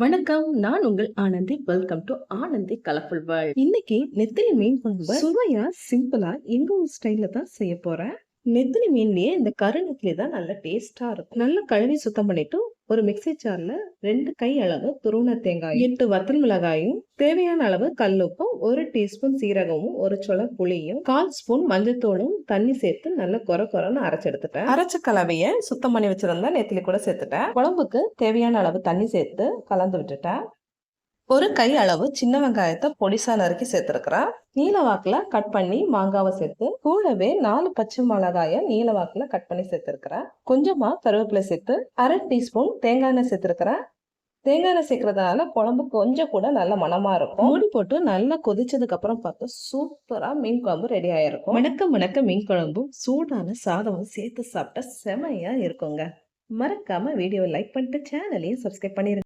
வணக்கம் நான் உங்கள் Anandhi. Welcome to Anandhi colourful world இன்னைக்கு நெத்திலி மீன் குழம்பு சுவையா சிம்பிளா எங்க ஊர் ஸ்டைல்ல தான் செய்ய போறேன். நெத்திலி மீன்லயே இந்த கருணத்திலே தான் நல்ல டேஸ்டா இருக்கும்? நல்லா கழுவி சுத்தம் பண்ணிட்டு ஒரு மிக்ஸி ஜார்ல ரெண்டு கை அளவு துருவன தேங்காய் எட்டு வத்தல் மிளகாயும் தேவையான அளவு கல்லுப்பும் ஒரு டீஸ்பூன் சீரகமும் ஒரு சொல புளியும் கால் ஸ்பூன் மஞ்சத்தூளும் தண்ணி சேர்த்து நல்லா கொர கொரன்னு அரைச்சு எடுத்துட்டேன். அரைச்ச கலவையை சுத்தம் பண்ணி வச்சிருந்தா நெத்திலி கூட சேர்த்துட்டேன். குழம்புக்கு தேவையான அளவு தண்ணி சேர்த்து கலந்து விட்டுட்டேன். ஒரு கை அளவு சின்ன வெங்காயத்தை பொடிசா நறுக்கி சேர்த்துருக்குறேன் நீல வாக்குல கட் பண்ணி மாங்காவை சேர்த்து கூடவே நாலு பச்சை மிளகாய நீல வாக்குல கட் பண்ணி சேர்த்துருக்குறேன் கொஞ்சமா கருவேப்பிலை சேர்த்து அரை டீஸ்பூன் தேங்காய் எண்ணெய் சேர்த்துருக்குறேன் தேங்காய் எண்ணெய் சேர்க்கறதுனால குழம்பு கொஞ்சம் கூட நல்ல மனமா இருக்கும். மூடி போட்டு நல்லா கொதிச்சதுக்கு அப்புறம் பார்த்தா சூப்பரா மீன் குழம்பு ரெடி ஆயிருக்கும். வணக்க வணக்க மீன் குழம்பும் சூடான சாதமும் சேர்த்து சாப்பிட்டா செமையா இருக்குங்க. மறக்காம வீடியோ லைக் பண்ணிட்டு சேனலையும் சப்ஸ்கிரைப் பண்ணிருங்க.